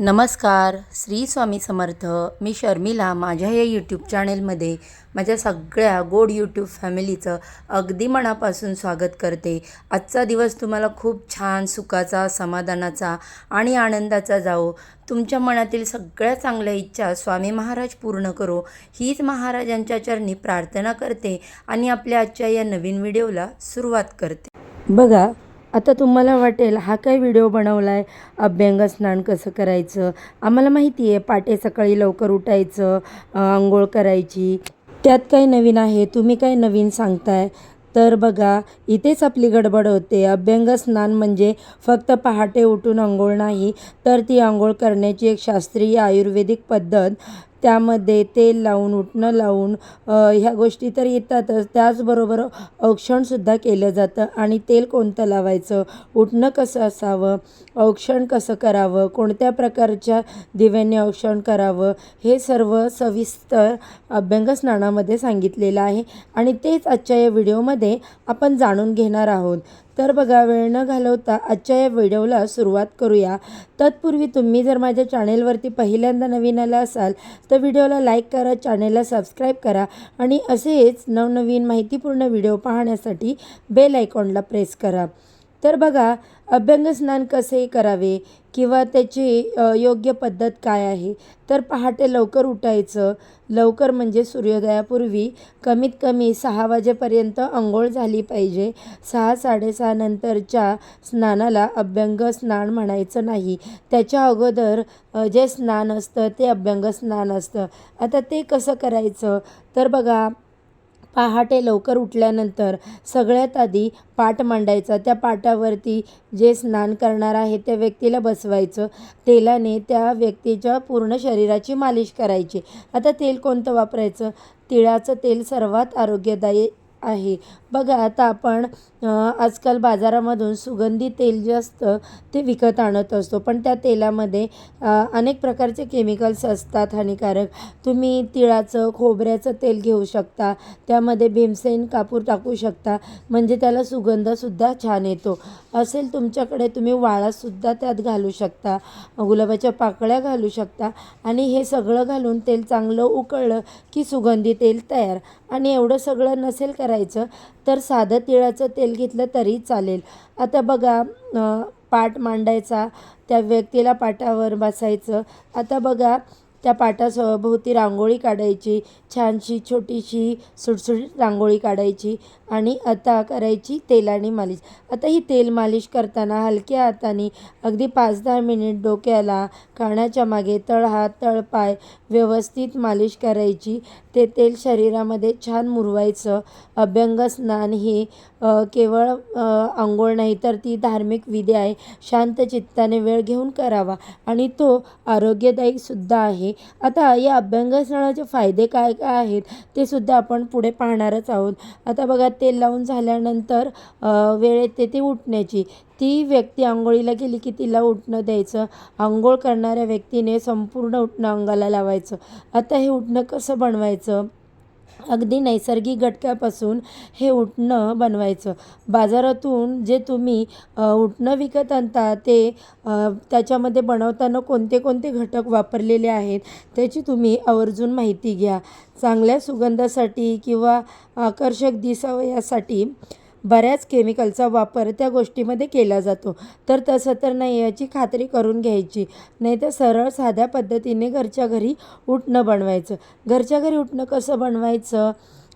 नमस्कार श्री स्वामी समर्थ. मी शर्मिला माझ्या या यूट्यूब चॅनेलमध्ये माझ्या सगळ्या गोड यूट्यूब फॅमिलीचं अगदी मनापासून स्वागत करते. आजचा दिवस तुम्हाला खूप छान सुखाचा समाधानाचा आणि आनंदाचा जावो. तुमच्या मनातील सगळ्या चांगल्या इच्छा स्वामी महाराज पूर्ण करो. हीच महाराजांच्या चरणी प्रार्थना करते आणि आपल्या आजच्या या नवीन व्हिडिओला सुरुवात करते. बघा आता तुम्हाला वाटेल हा काय व्हिडिओ बनवला आहे अभ्यंग स्नान कसं करायचं? आम्हाला माहिती आहे पाटे सकाळी लवकर उठायचं आंघोळ करायची. त्यात काय नवीन आहे? तुम्ही काय नवीन सांगताय? तर बघा इथेच आपली गडबड होते. अभ्यंग स्नान म्हणजे फक्त पहाटे उठून आंघोळ नाही तर ती आंघोळ करण्याची एक शास्त्रीय आयुर्वेदिक पद्धत त्यामध्ये तेल लावून उठणं लावून ह्या गोष्टी तर येतातच. त्याचबरोबर औक्षणसुद्धा केलं जातं. आणि तेल कोणतं लावायचं? उठणं कसं असावं? औक्षण कसं करावं? कोणत्या प्रकारच्या दिव्याने औक्षण करावं? हे सर्व सविस्तर अभ्यंग स्नानामध्ये सांगितलेलं आहे. आणि तेच आजच्या या व्हिडिओमध्ये आपण जाणून घेणार आहोत. तर बघा वेळ न घालवता आजच्या या व्हिडिओला सुरुवात करूया. तत्पूर्वी तुम्ही जर माझ्या चॅनेलवरती पहिल्यांदा नवीन आला असाल तर व्हिडिओला लाईक करा चॅनेलला सबस्क्राईब करा आणि असेच नवनवीन माहितीपूर्ण व्हिडिओ पाहण्यासाठी बेल आयकॉनला प्रेस करा. तर बघा अभ्यंगस्नान कसे करावे किंवा त्याची योग्य पद्धत काय आहे? तर पहाटे लवकर उठायचं. लवकर म्हणजे सूर्योदयापूर्वी कमीत कमी सहा वाजेपर्यंत आंघोळ झाली पाहिजे. सहा साडेसहा नंतरच्या स्नानाला अभ्यंग स्नान म्हणायचं नाही. त्याच्या अगोदर जे स्नान असतं ते अभ्यंग स्नान असतं. आता ते कसं करायचं? तर बघा पहाटे लवकर उठल्यानंतर सगळ्यात आधी पाट मांडायचा. त्या पाटावरती जे स्नान करणार आहे त्या व्यक्तीला बसवायचं. तेलाने त्या व्यक्तीच्या पूर्ण शरीराची मालिश करायची. आता तेल कोणतं वापरायचं? तिळाचं तेल सर्वात आरोग्यदायी आहे. बघा आता आपण आजकाल बाजारामधून सुगंधी तेल जे असतं ते विकत आणत असतो. पण त्या तेलामध्ये अनेक प्रकारचे केमिकल्स असतात हानिकारक. तुम्ही तिळाचं खोबऱ्याचं तेल घेऊ शकता. त्यामध्ये भीमसेन कापूर टाकू शकता. म्हणजे त्याला सुगंधसुद्धा छान येतो. असेल तुमच्याकडे तुम्ही वाळासुद्धा त्यात घालू शकता. गुलाबाच्या पाकळ्या घालू शकता. आणि हे सगळं घालून तेल चांगलं उकळलं की सुगंधी तेल तयार. आणि एवढं सगळं नसेल करायचं तर साधं तिळाचं तेल घेतलं तरी चालेल. आता बघा पाट मांडायचा त्या व्यक्तीला पाटावर बसायचं. आता बघा त्या पाटाभोवती रांगोळी काढायची छानशी छोटीशी सुटसुटीत रांगोळी काढायची आणि आता करायची तेलाने मालिश. आता ही तेल मालिश करताना हलक्या हाताने अगदी पाच दहा मिनिट डोक्याला कानाच्या मागे तळहात तळपाय व्यवस्थित मालिश करायची. ते तेल शरीरामध्ये छान मुरवायचं. अभ्यंग स्नान हे केवळ आंघोळ नाही तर ती धार्मिक विधी आहे. शांत चित्ताने वेळ घेऊन करावा. आणि तो आरोग्यदायीसुद्धा आहे. आता या अभ्यंग फायदे काय काय आहेत ते सुद्धा आपण पुढे पाहणारच आहोत. आता बघा तेल लावून झाल्यानंतर वेळेत ते ती उठण्याची. ती व्यक्ती आंघोळीला गेली की तिला उठणं द्यायचं. आंघोळ करणाऱ्या व्यक्तीने संपूर्ण उठणं अंगाला लावायचं. आता हे उठणं कसं बनवायचं? अगदी नैसर्गिक घटकापासून हे उठणं बनवायचं. बाजारातून जे तुम्ही उटणं विकत आणता ते त्याच्यामध्ये बनवताना कोणते कोणते घटक वापरलेले आहेत त्याची तुम्ही आवर्जून माहिती घ्या. चांगल्या सुगंधासाठी किंवा आकर्षक दिसावं यासाठी बऱ्याच केमिकलचा वापर त्या गोष्टीमध्ये केला जातो. तर तसं तर नाही याची खात्री करून घ्यायची. नाही तर सरळ साध्या पद्धतीने घरच्या घरी उठणं बनवायचं. घरच्या घरी उठणं कसं बनवायचं?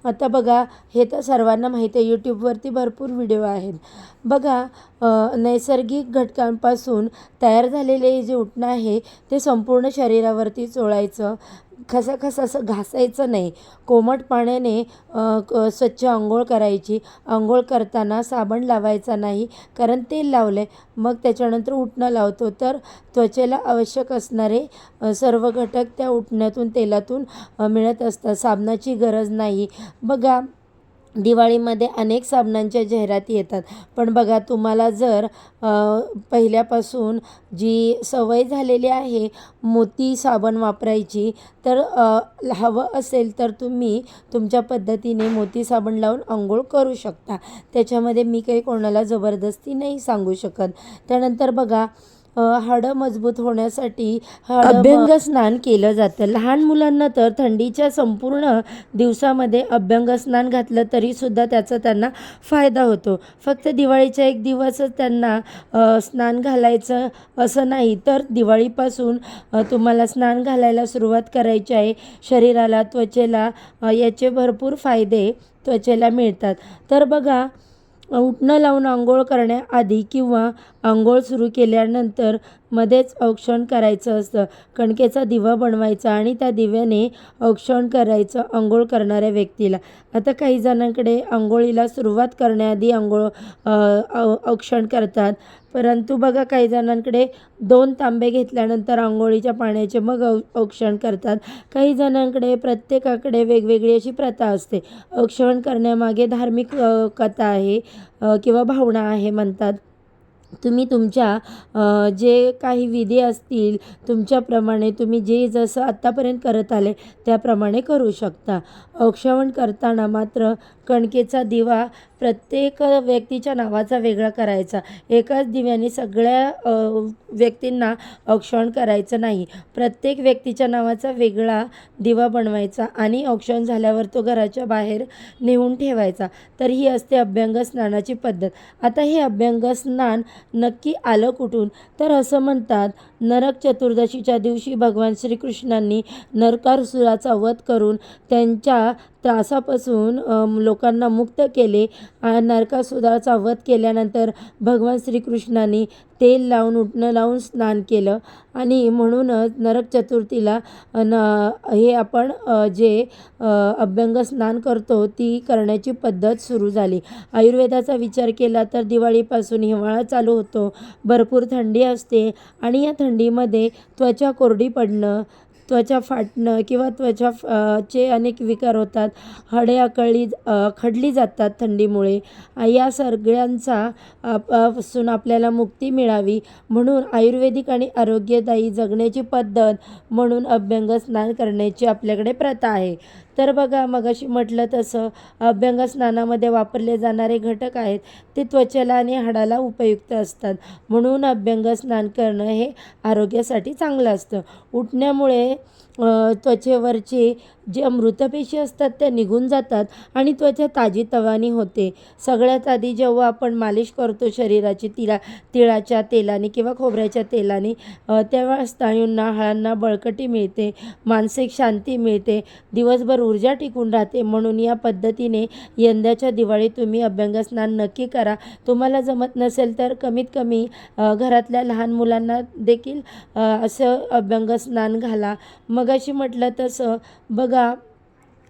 आता बघा हे तर सर्वांना माहिती आहे यूट्यूबवरती भरपूर व्हिडिओ आहेत. बघा नैसर्गिक घटकांपासून तयार झालेले जे उठणं आहे ते संपूर्ण शरीरावरती चोळायचं. खसाखस असं घासायचं नाही. कोमट पाण्याने क- स्वच्छ आंघोळ करायची. आंघोळ करताना साबण लावायचा नाही कारण तेल लावले मग त्याच्यानंतर उठणं लावतो. तर त्वचेला आवश्यक असणारे सर्व घटक त्या उठण्यातून तेलातून मिळत असतात. साबणाची गरज नाही. बघा दिवाळीमध्ये अनेक साबणांच्या जाहिराती येतात. पण बघा तुम्हाला जर पहिल्यापासून जी सवय झालेली आहे मोती साबण वापरायची तर हवं असेल तर तुम्ही तुमच्या पद्धतीने मोती साबण लावून आंघोळ करू शकता. त्याच्यामध्ये मी काही कोणाला जबरदस्ती नाही सांगू शकत. त्यानंतर बघा हाडं मजबूत होण्यासाठी अभ्यंग स्नान केलं जातं. लहान मुलांना तर थंडीच्या संपूर्ण दिवसामध्ये अभ्यंग स्नान घातलं तरीसुद्धा त्याचा त्यांना फायदा होतो. फक्त दिवाळीच्या एक दिवसच त्यांना स्नान घालायचं असं नाही तर दिवाळीपासून तुम्हाला स्नान घालायला सुरुवात करायची आहे. शरीराला त्वचेला याचे भरपूर फायदे त्वचेला मिळतात. तर बघा उठणं लावून आंघोळ करण्याआधी किंवा आंघोळ सुरू केल्यानंतर मध्येच औक्षण करायचं असतं. कणकेचा दिवा बनवायचा आणि त्या दिव्याने औक्षण करायचं आंघोळ करणाऱ्या व्यक्तीला. आता काही जणांकडे आंघोळीला सुरुवात करण्याआधी आंघोळ औ- औक्षण करतात. परंतु बघा काही जणांकडे दोन तांबे घेतल्यानंतर आंघोळीच्या पाण्याचे मग औ औक्षण करतात. काही जणांकडे प्रत्येकाकडे वेगवेगळी अशी प्रथा असते. औक्षण करण्यामागे धार्मिक कथा आहे किंवा भावना आहे म्हणतात. तुम्ही तुमच्या जे काही विधी असतील तुमच्याप्रमाणे तुम्ही जे जसं आत्तापर्यंत करत आले त्याप्रमाणे करू शकता. औक्षवण करताना मात्र कणकेचा दिवा प्रत्येक व्यक्तीच्या नावाचा वेगळा करायचा. एकाच दिव्याने सगळ्या व्यक्तींना औक्षण करायचं नाही. प्रत्येक व्यक्तीच्या नावाचा वेगळा दिवा बनवायचा आणि औक्षण झाल्यावर तो घराच्या बाहेर नेऊन ठेवायचा. तर ही असते अभ्यंग स्नानाची पद्धत. आता हे अभ्यंग स्नान नक्की आलं कुठून? तर असं म्हणतात नरक चतुर्दशीच्या दिवशी भगवान श्रीकृष्णांनी नरकासुराचा वध करून त्यांच्या त्रासापासून लोकांना मुक्त केले आ- नरकासुराचा वध केल्यानंतर भगवान श्रीकृष्णाने तेल लावून उठणं लावून स्नान केलं. आणि म्हणूनच नरक चतुर्थीला न हे आपण जे अभ्यंग स्नान करतो ती करण्याची पद्धत सुरू झाली. आयुर्वेदाचा विचार केला तर दिवाळीपासून हिवाळा चालू होतो. भरपूर थंडी असते आणि या थंडीमध्ये त्वचा कोरडी पडणं त्वचा फाटणं किंवा त्वचा चे अनेक विकार होतात. हाडे आकळली खडली जातात थंडीमुळे. या सगळ्यांचा पासून आपल्याला मुक्ती मिळावी. म्हणून आयुर्वेदिक आणि आरोग्यदायी जगण्याची पद्धत म्हणून अभ्यंग स्नान करण्याची आपल्याकडे प्रथा आहे. तर बघा मगाशी म्हटलं तसं अभ्यंग स्नानामध्ये वापरले जाणारे घटक आहेत ते त्वचेला आणि हाडाला उपयुक्त असतात. म्हणून अभ्यंग स्नान करणं हे आरोग्यासाठी चांगलं असतं. उठण्यामुळे त्वचेवरची जे मृतपेशी असतात त्या निघून जातात आणि त्वचा ताजी तवानी होते. सगळ्यात आधी जेव्हा आपण मालिश करतो शरीराची तिला तिळाच्या तेलाने किंवा खोबऱ्याच्या तेलाने तेव्हा स्नायूंना हाडांना बळकटी मिळते मानसिक शांती मिळते दिवसभर ऊर्जा टिकून राहते. म्हणून या पद्धतीने यंदाच्या दिवाळीत तुम्ही अभ्यंगस्नान नक्की करा. तुम्हाला जमत नसेल तर कमीत कमी घरातल्या लहान मुलांना देखील असं अभ्यंगस्नान घाला. मगाशी म्हटलं तसं बघ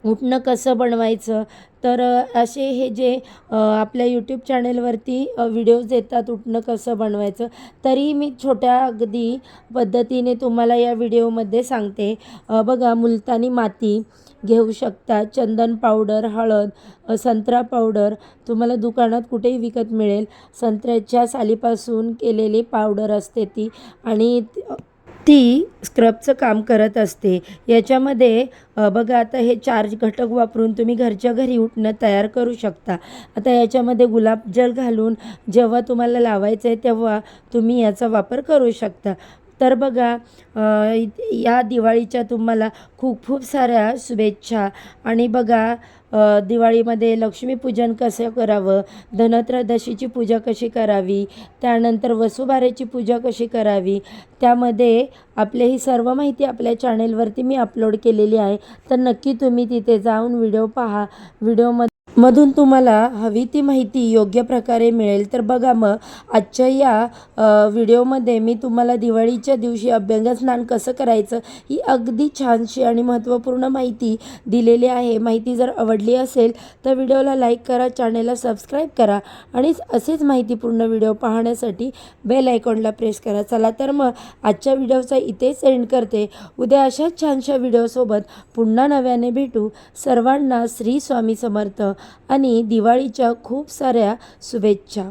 उठणं कसं बनवायचं? तर असे हे जे आपल्या यूट्यूब चॅनेलवरती व्हिडिओज येतात उठणं कसं बनवायचं? तरीही मी छोट्या अगदी पद्धतीने तुम्हाला या व्हिडिओमध्ये सांगते. बघा मुलतानी माती घेऊ शकता चंदन पावडर हळद संत्रा पावडर तुम्हाला दुकानात कुठेही विकत मिळेल. संत्र्याच्या सालीपासून केलेली पावडर असते ती. आणि ती- स्क्रबचं काम करत असते. याच्यामध्ये बघा आता हे चार घटक वापरून तुम्ही घरच्या घरी उठणं तयार करू शकता. आता याच्यामध्ये गुलाबजल घालून जेव्हा तुम्हाला लावायचं आहे तेव्हा तुम्ही याचा वापर करू शकता. तर बघा या दिवाळीच्या तुम्हाला खूप खूप साऱ्या शुभेच्छा. आणि बघा दिवाळीमध्ये लक्ष्मीपूजन कसं करावं? धनत्रयदशीची पूजा कशी करावी? त्यानंतर वसुबारेची पूजा कशी करावी? त्यामध्ये आपली ही सर्व माहिती आपल्या चॅनेलवरती मी अपलोड केलेली आहे. तर नक्की तुम्ही तिथे जाऊन व्हिडिओ पहा. व्हिडिओमध्ये मधून तुम्हाला हवी ती माहिती योग्य प्रकारे मिळेल. तर बघा मग आजच्या या व्हिडिओमध्ये मी तुम्हाला दिवाळीच्या दिवशी अभ्यंगस्नान कसं करायचं ही अगदी छानशी आणि महत्त्वपूर्ण माहिती दिलेली आहे. माहिती जर आवडली असेल तर व्हिडिओला लाईक करा चॅनेलला सबस्क्राईब करा आणि असेच माहितीपूर्ण व्हिडिओ पाहण्यासाठी बेल आयकॉनला प्रेस करा. चला तर मग आजच्या व्हिडिओचा इथेच एंड करते. उद्या अशाच छानशा व्हिडिओसोबत पुन्हा नव्याने भेटू. सर्वांना श्री स्वामी समर्थ. आणि दिवाळीच्या खूप साऱ्या शुभेच्छा.